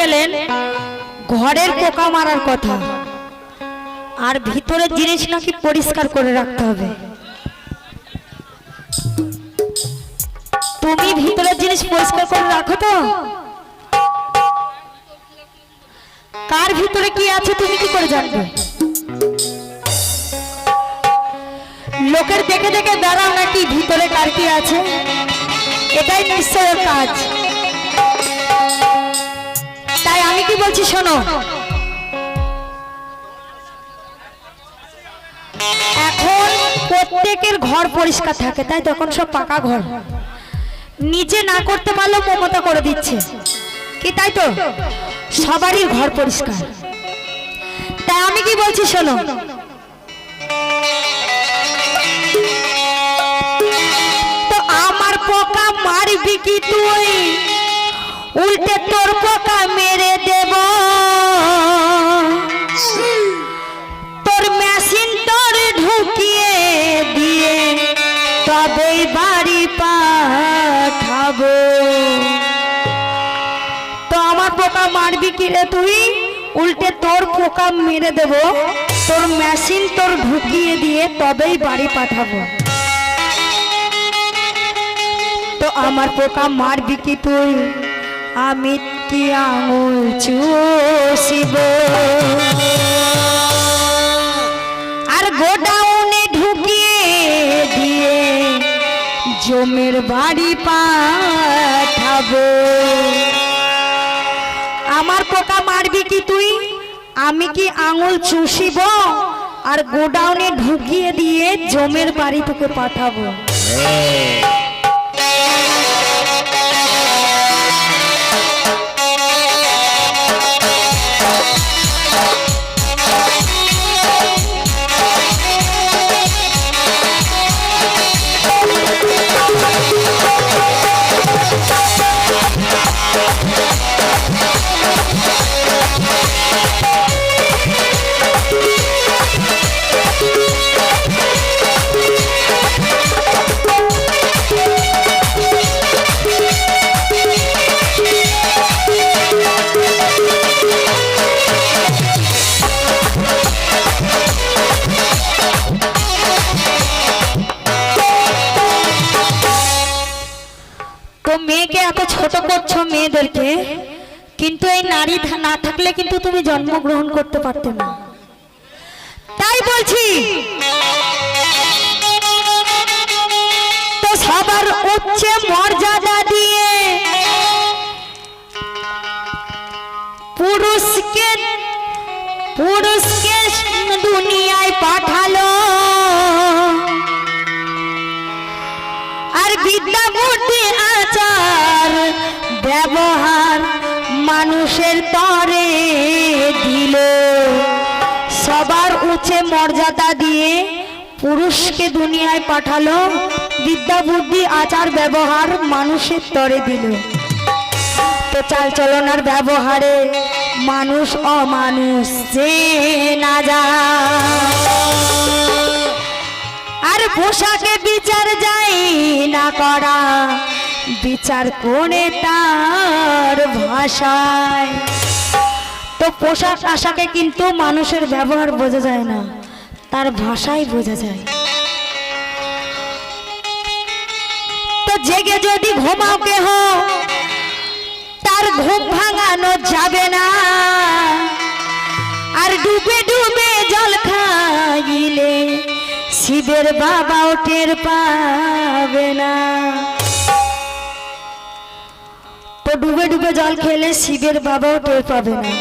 গেলেন, ঘরের পোকা মারার কথা। আর ভিতরের জিনিস নাকি পরিষ্কার করে রাখতে হবে। তুমি ভিতরের জিনিস পরিষ্কার করে রাখো তো। কার ভিতরে কি আছে তুমি কি করে জানবে? লোকের দেখে দেখে দাঁড়াও নাকি ভিতরে কার কি আছে? এটাই নিশ্চয়ের কাজ। বলছি, শোনো। এখন প্রত্যেকের ঘর পরিষ্কার থাকে, তাই তখন সব পাকা ঘর। নিজে না করতে পারলেও মমতা করে দিচ্ছে। কি তাই তো? সবারই ঘর পরিষ্কার। তাই আমি কি বলছি, শোনো? তো আমার পোকা মারবি কি তুই? উল্টে তোর পোকা মেরে দেব মারবি কি রে তুই? উল্টে তোর পোকা মেরে দেব। তোর মেশিন তোর ঢুকিয়ে দিয়ে তবেই বাড়ি পাঠাবো। তো আমার পোকা মারবি কি তুই? আমি কি আঙুল চুষিব? আর গোডাউনে ঢুকিয়ে দিয়ে জমের বাড়ি পাঠাবো। আমার পোকা মারবি কি তুই? আমি কি আঙুল চুষিব? আর গোডাউনে ঢুকিয়ে দিয়ে জমের বাড়ি তোকে পাঠাবো। নারী না থাকলে কিন্তু তুমি জন্মগ্রহণ করতে পারতে না। তাই বলছি, তো সবার উচ্চে মর্যাদা দিয়ে পুরুষকে পুরুষকে দুনিয়ায় পাঠালো। দিল। সবার উচ্চে মর্যাদা দিয়ে পুরুষকে দুনিয়ায় পাঠালো। বিদ্যা, বুদ্ধি, আচার, ব্যবহার মানুষের তরে দিল। তো চাল চলনার ব্যবহারে মানুষ অমানুষ চেনা যায়। আর পোশাকে বিচার যাই না করা, বিচার করে তার ভাষায়? তো পোশাক আশাকে কিন্তু মানুষের ব্যবহার বোঝা যায় না, তার ভাষাই বোঝা যায়। তো জেগে যদি ঘুমাও কেহ, তার ঘুম ভাঙানো যাবে না। আর ডুবে ডুবে জল খাইলে শিবের বাবাও টের পাবে না। তো ডুবে ডুবে জল খেলে শিবের বাবাও টের পাবে না।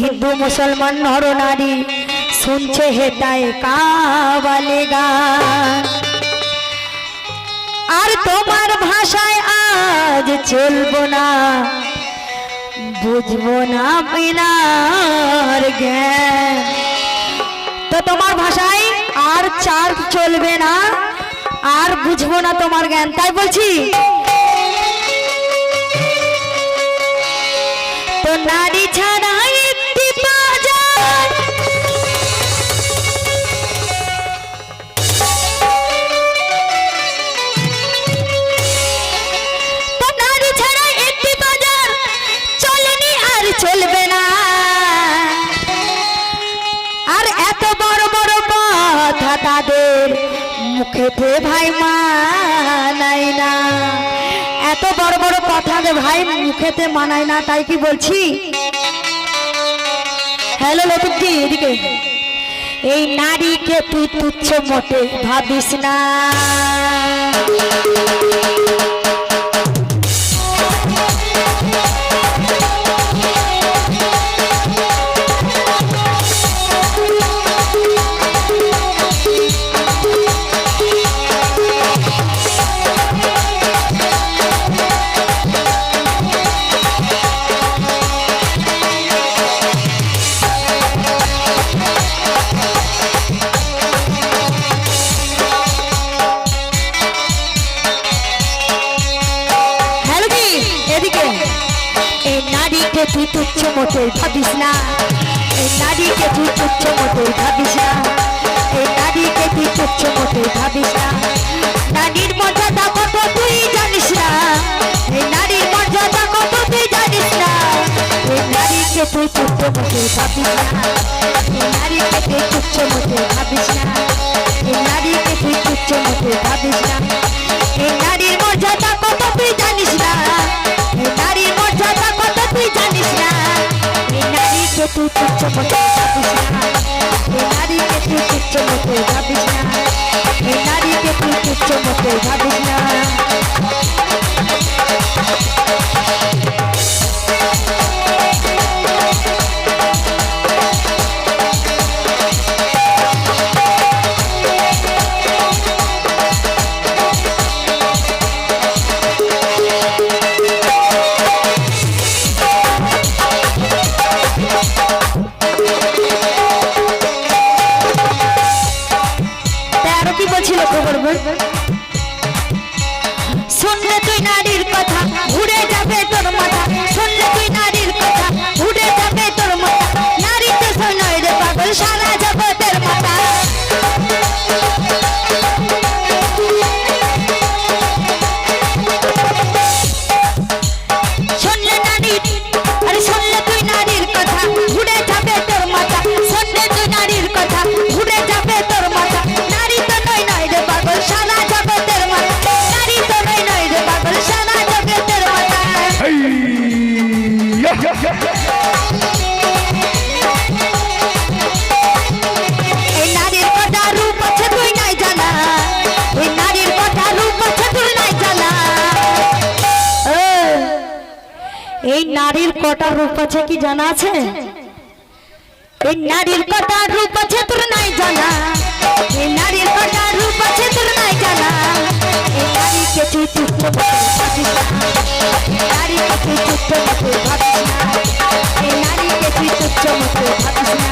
হিন্দু মুসলমান নর নারী, শুনছে হেতায় কাবালে গান। আর তোমার ভাষায় আজ চলবো না, বুঝব না বিনার জ্ঞান। তো তোমার ভাষায় আর চার চলবে না, আর বুঝব না তোমার জ্ঞান, তাই বলছি। তো নারী ছাড়া মুখেতে ভাই মানাই না। এত বড় বড় কথা যে ভাই, মুখেতে মানায় না, তাই কি বলছি? হ্যালো লতুকি এদিকে। এই নারীকে তুই তুচ্ছ মোটে ভাবিস না। ভাবিস না এই নারীকে তুই তুচ্ছ মোটে ভাবিস না। এই নারীকে তুই তুচ্ছ মোটে ভাবিস না। নারীর মর্যাদা কত তুই জানিস না। এই নারীর মর্যাদা কত তুই জানিস না। এই নারীকে তুই তুচ্ছ মোটে ভাবিস না। এই নারীকে তুই তুচ্ছ মোটে ভাবিস না। এই নারীকে তুই তুচ্ছ মোটে ভাবিস না। এই নারীর মর্যাদা কত তুই জানিস না। নারীকে তুই তুচ্ছ মতে ভাবিস না এই নারীকে তুই তুচ্ছ মতে ভাবিস না এই নারীকে তুই তুচ্ছ এই নারীর কটা রূপ আছে কি জানা আছে? এই নারীর কটা রূপ আছে তোর নাই জানা? এই নারীর কটা রূপ আছে তোর নাই জানা? এই নারীকে তুই তুচ্ছ মতে ভাবিস না। তুই তুচ্ছ মতে ভাবিস না। এই নারীকে তুই তুচ্ছ মতে ভাবিস না।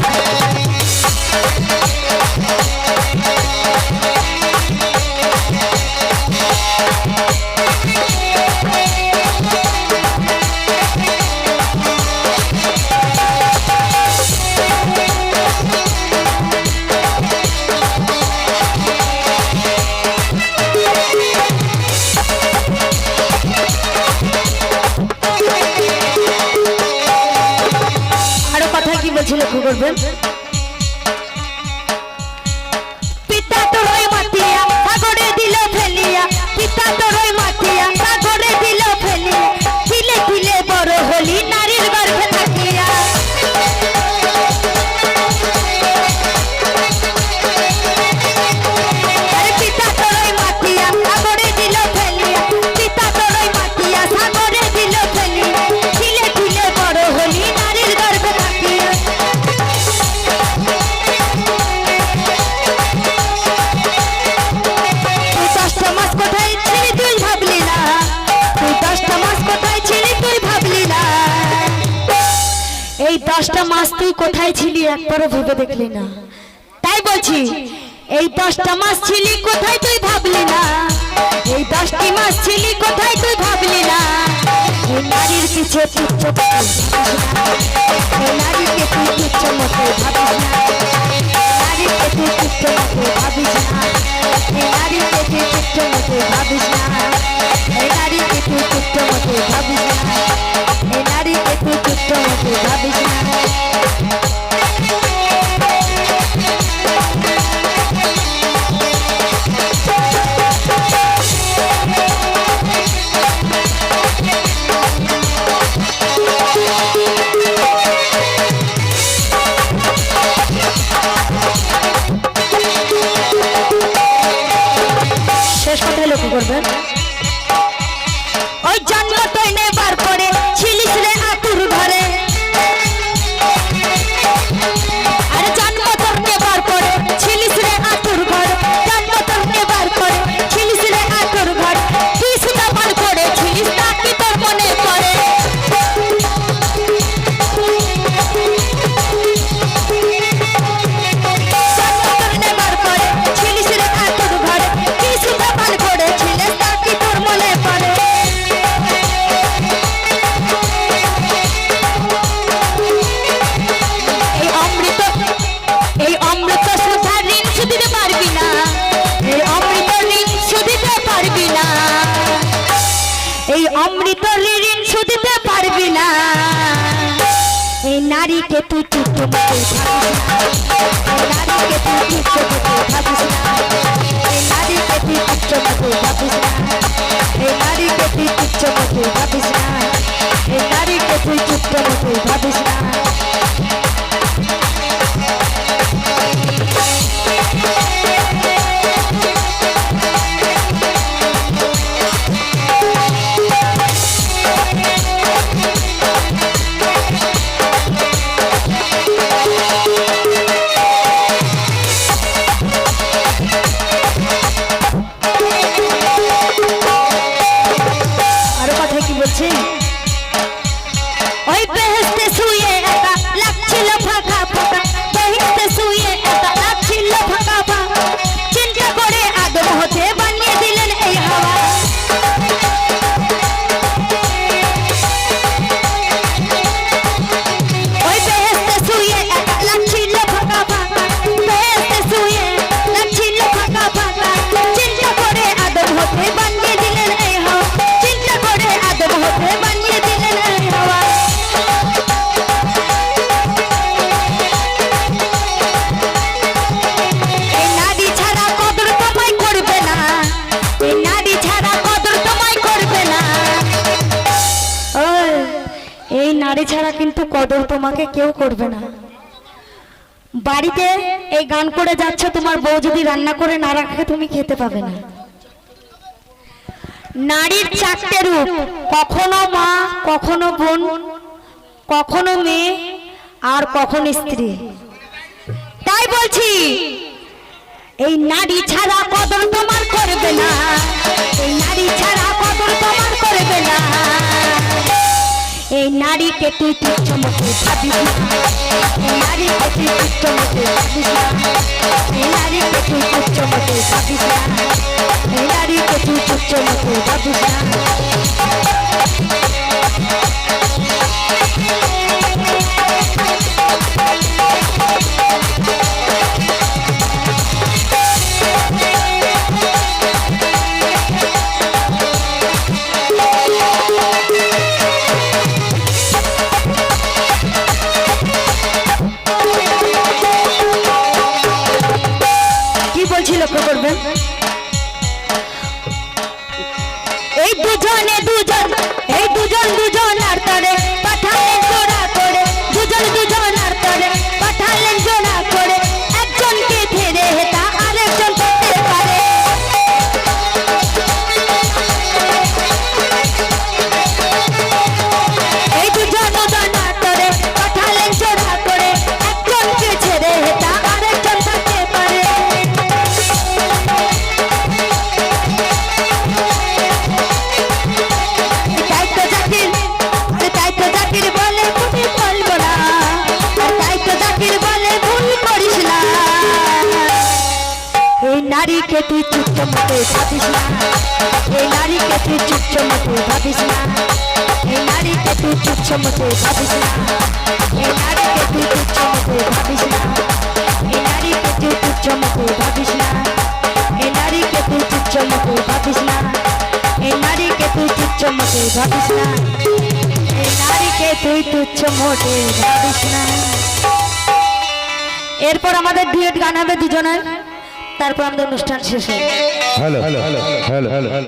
মাস তুই কোথায় ছিলি? একবারও ভেবে দেখলি না। তাই বলছি, এই দশটা মাস ছিলি, কোথায় তুই ভাবলি না? এই দশটি মাস ছিলি, কোথায় তুই ভাবলি না? নারীর পিছে তুচ্ছ নারীকে তুই তুচ্ছ মতে ভাবিস না। নারীকে তুই তুচ্ছ মতে ভাবিস না। নারীকে তুই তুচ্ছ মতে ভাবিস না। লক্ষ্য করবেন। কিন্তু কদর তোমাকে কেউ করবে না। বাড়িতে এই গান করে যাচ্ছ, তোমার বউ যদি রান্না করে না রাখে, তুমি খেতে পাবে না। নারীর চারটে রূপ, কখনো মা, কখনো বোন, কখনো মেয়ে, আর কখনো স্ত্রী। তাই বলছি, এই নারী ছাড়া কদর তোমার করবে না। এই নারী ছাড়া কদর তোমার করবে না। এই নারীকে তুই তুচ্ছ মতে ভাবিস এই নারীকে তুই তুচ্ছ মতে ভাবিস এই নারীকে তুই তুচ্ছ মতে ভাবিস এই নারীকে তুই তুচ্ছ মতে মতে ভাবিস না এই নারীকে তুই মতে ভাবিস না এই নারীকে তুই তুচ্ছ ভাবিস না এই নারীকে তুই তুচ্ছ ভাবিস না এই নারীকে তুই তুচ্ছ ভাবিস না এই নারীকে তুই তুচ্ছ ভাবিস না এই নারীকে তুই তুচ্ছ ভাবিস না এরপর আমাদের ডুয়েট গান হবে দুজনের। তারপর আমাদের অনুষ্ঠান শেষ হবে। Hello hello hello hello